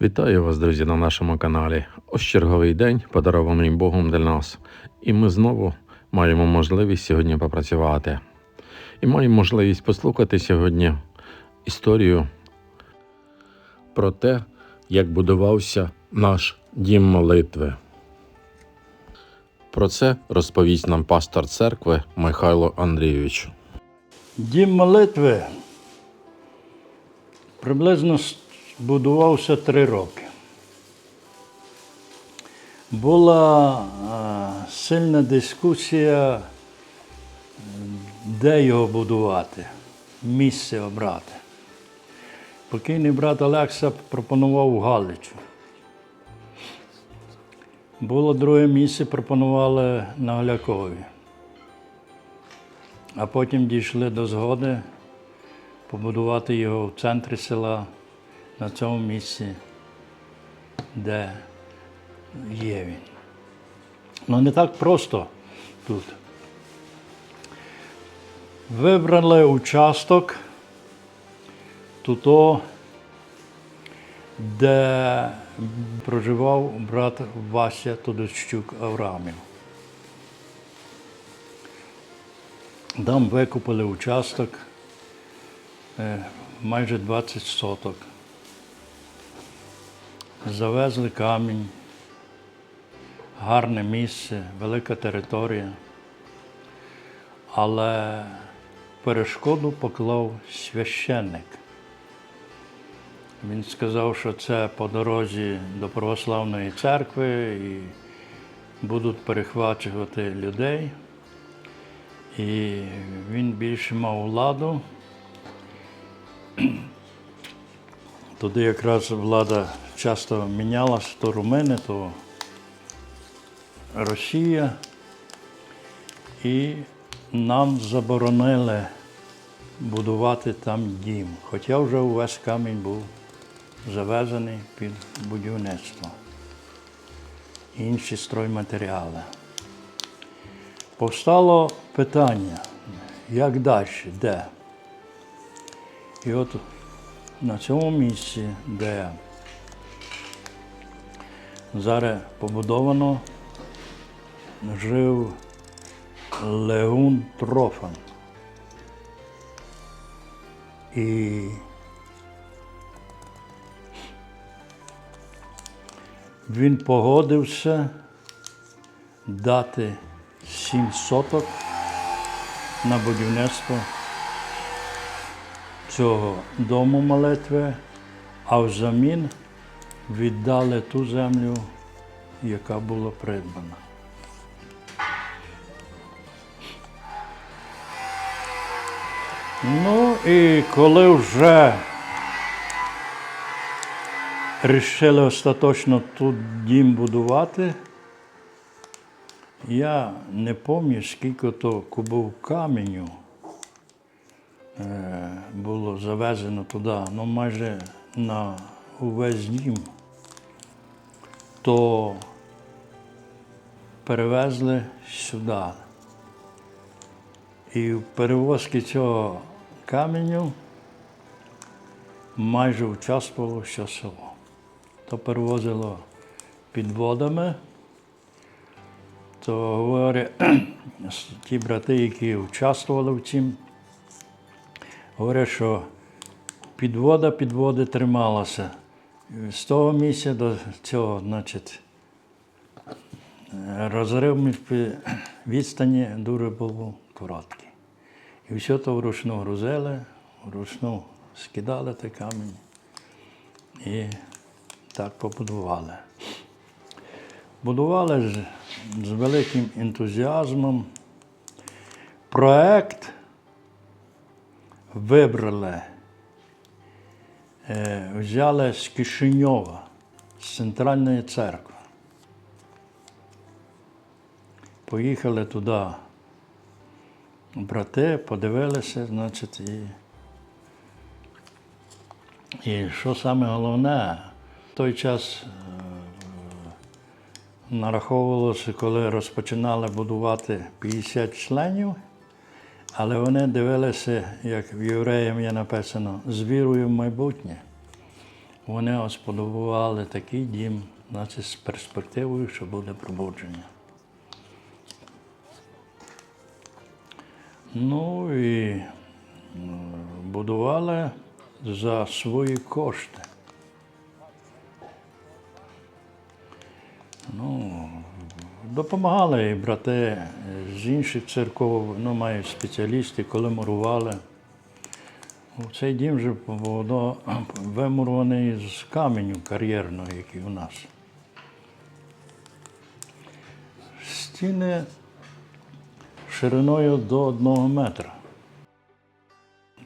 Вітаю вас, друзі, на нашому каналі. Ось черговий день, подарований Богом для нас. І ми знову маємо можливість сьогодні попрацювати. І маємо можливість послухати сьогодні історію про те, як будувався наш дім молитви. Про це розповість нам пастор церкви Михайло Андрійович. Дім молитви приблизно будувався три роки. Була е, сильна дискусія, де його будувати, місце обрати. Покійний брат Олекса пропонував Галичу. Було друге місце, пропонували на Глякові. А потім дійшли до згоди побудувати його в центрі села, на цьому місці, де є він. Ну не так просто тут. Вибрали участок туто, де проживав брат Вася Тодощук Аврамів. Там викупили участок е, майже 20 соток. Завезли камінь, гарне місце, велика територія. Але перешкоду поклав священник. Він сказав, що це по дорозі до православної церкви і будуть перехвачувати людей. І він більше мав владу. Туди якраз влада часто мінялась, то румини, то Росія. І нам заборонили будувати там дім. Хоча вже увесь камінь був завезений під будівництво. Інші стройматеріали. Повстало питання, як далі, де? І от на цьому місці, де зараз побудовано, жив Леун Трофан. І він погодився дати сім соток на будівництво цього дому молитви, а взамін віддали ту землю, яка була придбана. Ну і коли вже рішили остаточно тут дім будувати, я не пам'ятаю, скільки то кубов каменю е, було завезено туди, ну майже на увесь дім, то перевезли сюди. І в перевозці цього каменю майже участвувало все село. То перевозило підводами, то говорять, ті брати, які участвували в цім, говорять, що підвода підводи трималася. З того місця до цього, значить, е, розрив відстані дуже був короткий. І все то вручну грузили, вручну скидали той камінь і так побудували. Будували з, з великим ентузіазмом. Проект вибрали, взяли з Кишиньова, з центральної церкви. Поїхали туди брати, подивилися, значить, і, і що саме головне, в той час е, нараховувалося, коли розпочинали будувати 50 членів, але вони дивилися, як в євреям є написано, з вірою в майбутнє. вони осподобували такий дім, значить, з перспективою, що буде пробудження. Ну і будували за свої кошти. Ну, допомагали і брати з інших церков, ну, мають спеціалісти, коли мурували. Цей дім вже воно вимурований з каменю кар'єрного, який у нас. Стіни шириною до одного метра.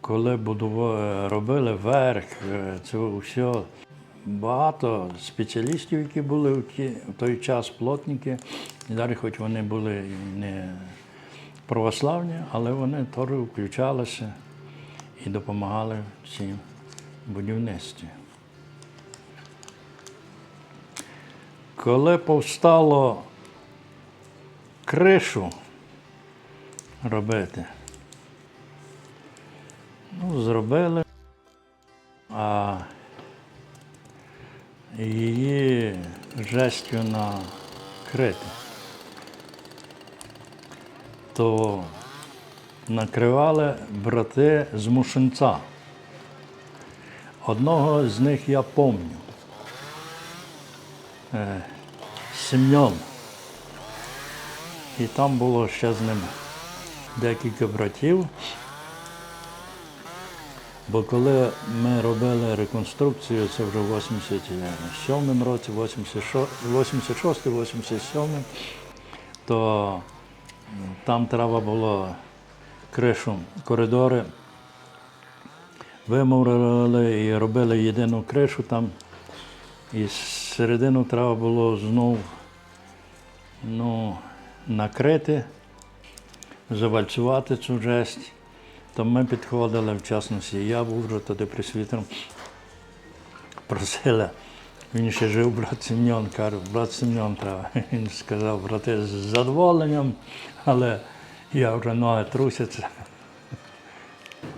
Коли будува... робили верх, е, це все багато спеціалістів, які були в той час плотники, далі, хоч вони були не православні, але вони теж включалися і допомагали в цім будівництві. Коли повстало кришу робити, ну, зробили, а її жестю накрити, то накривали брати з Мушинця. Одного з них я пам'ятаю. Е, Семен. І там було ще з ним декілька братів. Бо коли ми робили реконструкцію, це вже в 87 році, 86-87, то там треба було кришу, коридори. Вимурили і робили єдину кришу там. І середину треба було знов ну, накрити, завальцювати цю жесть. То ми підходили, в частності, я був вже тоді присвітером, просили. Він ще жив, брат Семен, каже, брат Семен треба. Він сказав, брати, з задоволенням, але я вже ноги трусяться.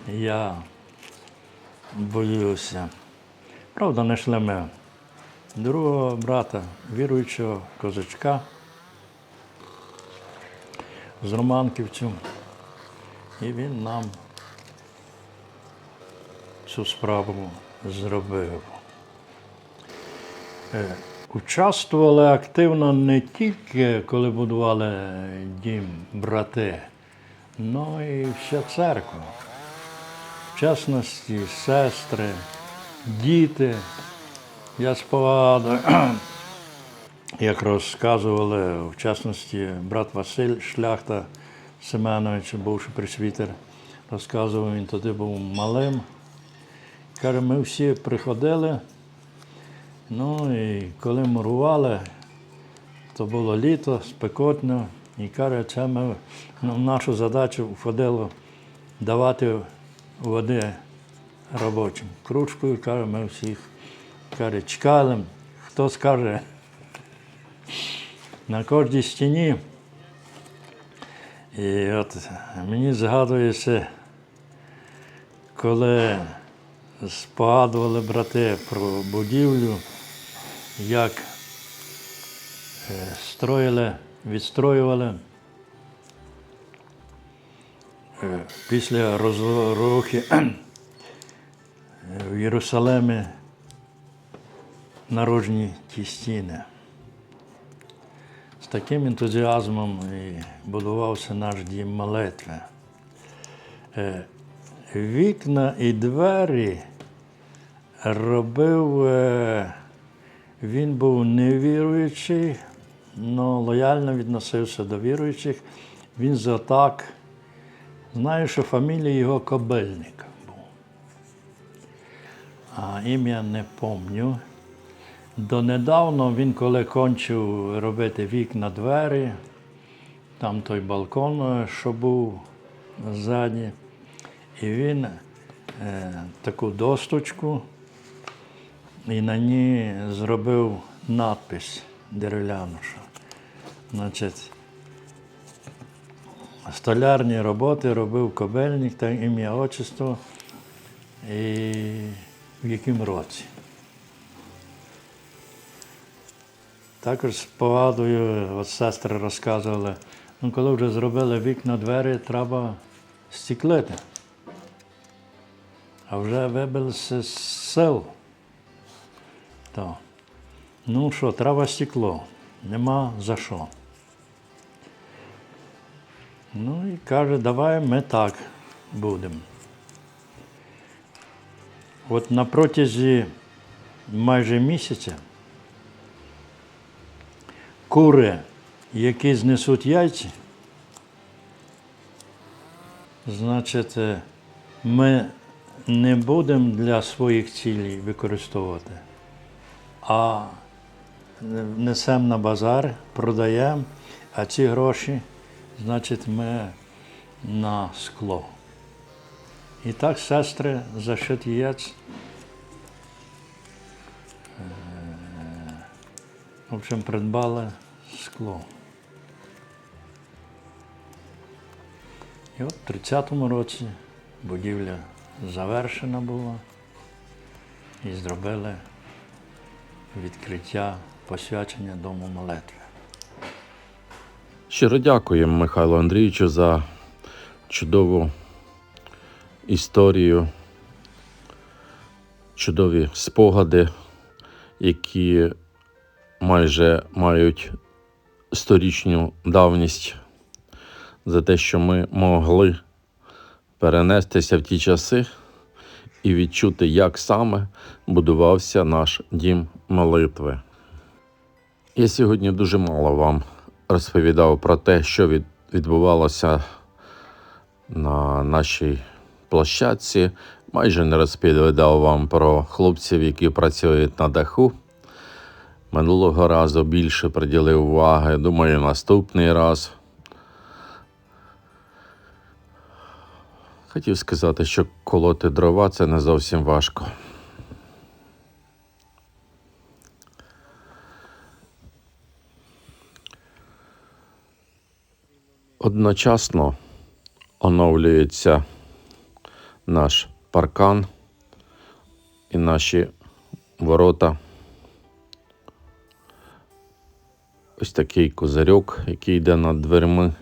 Я боюся. Правда, знайшли ми другого брата, віруючого козачка з Романківцю. І він нам цю справу зробив. Участвували активно не тільки коли будували дім брати, але і вся церква. В частності сестри, діти. Я спогадую, як розказували, в частності брат Василь Шляхта Семенович, бувший присвітер, розказував, він тоді був малим. Каже, ми всі приходили, ну і коли мурували, то було літо, спекотно, і каже, це ми ну, нашу задачу входило давати води робочим. Кружкою, каже, ми всіх каже, чекали, хто скаже. На кожній стіні. І от мені згадується, коли спогадували брати про будівлю, як е, строїли, відстроювали е, після розрухи в Єрусалимі наружні ті стіни. З таким ентузіазмом і будувався наш дім молитви. Е, Вікна і двері робив, він був невіруючий, але лояльно відносився до віруючих. Він за так, знаю, що фамілія його Кобельник був. А ім'я не пам'ятаю. Донедавно він, коли кончив робити вікна двері, там той балкон, що був ззаді, і він е, таку досточку і на ній зробив надпис дерев'яну. Значить, столярні роботи робив Кобельник, та ім'я отчество і в якому році. Також спогадую, от сестри розказували, ну коли вже зробили вікна, двері, треба стіклити. А вже вибилися з сил. То. Ну що, треба стекло. Нема за що. Ну і каже, давай ми так будемо. От на протязі майже місяця кури, які знесуть яйці, значить, е, ми не будемо для своїх цілей використовувати, а несемо на базар, продаємо, а ці гроші, значить, ми на скло. І так сестри за шит яєць. е, В общем, придбали скло. І от в 30-му році будівля завершена була і зробили відкриття посвячення Дому молитви. Щиро дякуємо Михайлу Андрійовичу за чудову історію, чудові спогади, які майже мають сторічню давність, за те, що ми могли перенестися в ті часи і відчути, як саме будувався наш дім молитви. Я сьогодні дуже мало вам розповідав про те, що відбувалося на нашій площадці. Майже не розповідав вам про хлопців, які працюють на даху. Минулого разу більше приділив уваги. Думаю, наступний раз. Хотів сказати, що колоти дрова це не зовсім важко. Одночасно оновлюється наш паркан і наші ворота. Ось такий козирьок, який йде над дверми.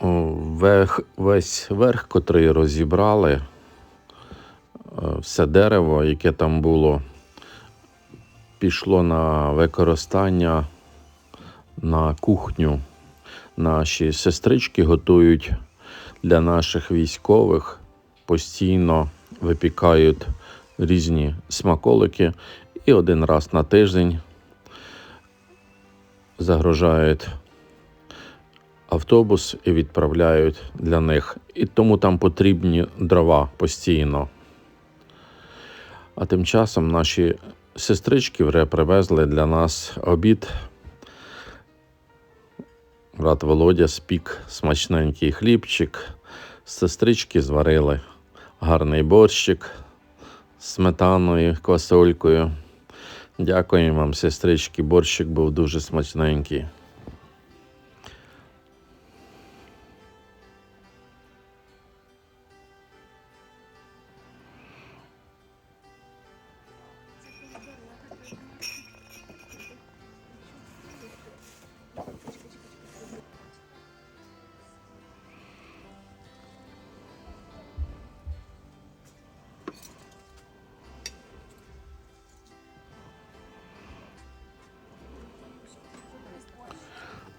О, Верх, весь верх, котрий розібрали, е, все дерево, яке там було, пішло на використання на кухню. Наші сестрички готують для наших військових, постійно випікають різні смаколики і один раз на тиждень загрожають автобус і відправляють для них. І тому там потрібні дрова постійно. А тим часом наші сестрички вже привезли для нас обід. Брат Володя спік смачненький хлібчик. Сестрички зварили гарний борщик з сметаною, квасолькою. Дякуємо вам, сестрички. Борщик був дуже смачненький.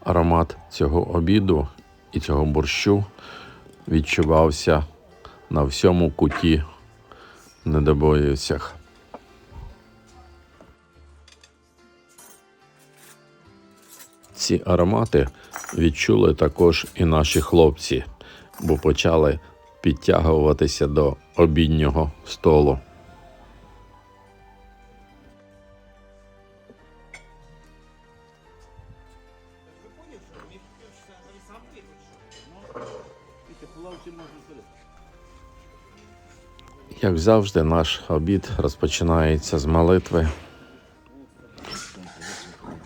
Аромат цього обіду і цього борщу відчувався на всьому куті недобоївцях. Ці аромати відчули також і наші хлопці, бо почали підтягуватися до обіднього столу. Як завжди, наш обід розпочинається з молитви.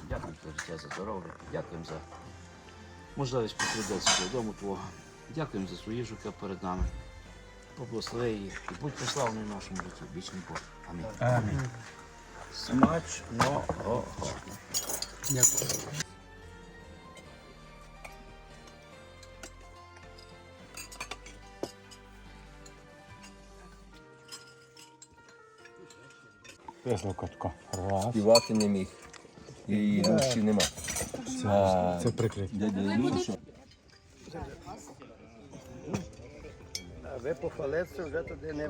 Дякую за життя, за здоров'я, дякуємо за можливість покритися додому Твого. Дякуємо за свою їжу, яка перед нами. Поблагослови їх і будь прославлений в нашому житті. Вічний Бог. Амінь. Амінь. Смачного. Висновка така. Раз. співати не міг. І ручки нема. А Це прикрить. дядя Ілюша, що Ви похвалитися вже туди не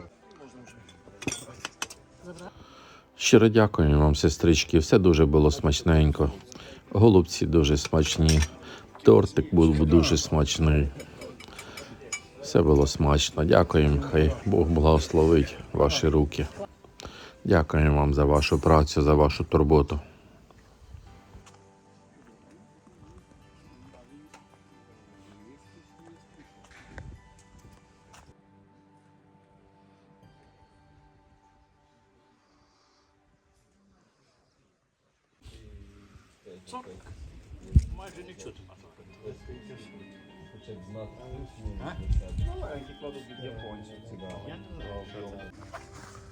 Щиро дякую вам, сестрички. Все дуже було смачненько. Голубці дуже смачні. Тортик був дуже смачний. Все було смачно. Дякуємо. Хай Бог благословить ваші руки. Дякуємо вам за вашу працю, за вашу турботу.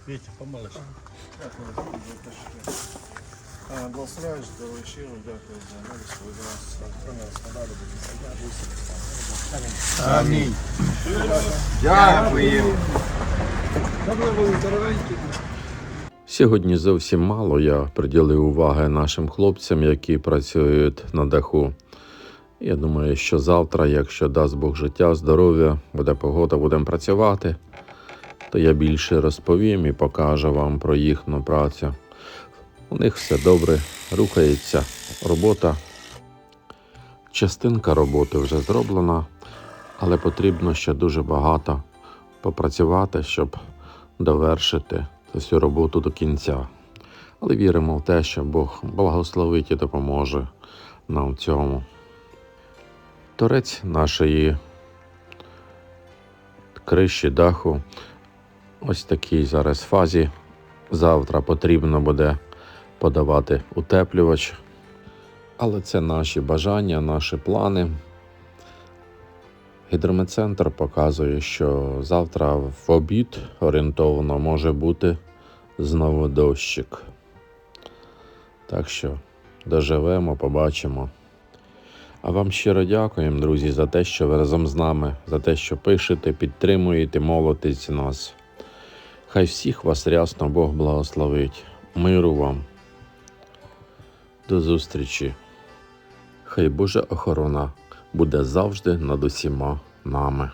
Вітя, помолись. благословляєш до щиро, дякую за милість свою нас. Надалі Амінь. Сьогодні зовсім мало я приділив уваги нашим хлопцям, які працюють на даху. Я думаю, що завтра, якщо дасть Бог життя, здоров'я, буде погода, будемо працювати, то я більше розповім і покажу вам про їхню працю. У них все добре, рухається робота. Частинка роботи вже зроблена, але потрібно ще дуже багато попрацювати, щоб довершити цю роботу до кінця. Але віримо в те, що Бог благословить і допоможе нам в цьому. Торець нашої криші даху ось такій зараз фазі. Завтра потрібно буде подавати утеплювач. Але це наші бажання, наші плани. Гідрометцентр показує, що завтра в обід орієнтовно може бути знову дощик. Так що доживемо, побачимо. А вам щиро дякуємо, друзі, за те, що ви разом з нами, за те, що пишете, підтримуєте, молитесь нас. Хай всіх вас рясно Бог благословить. Миру вам. До зустрічі. Хай Божа охорона буде завжди над усіма нами.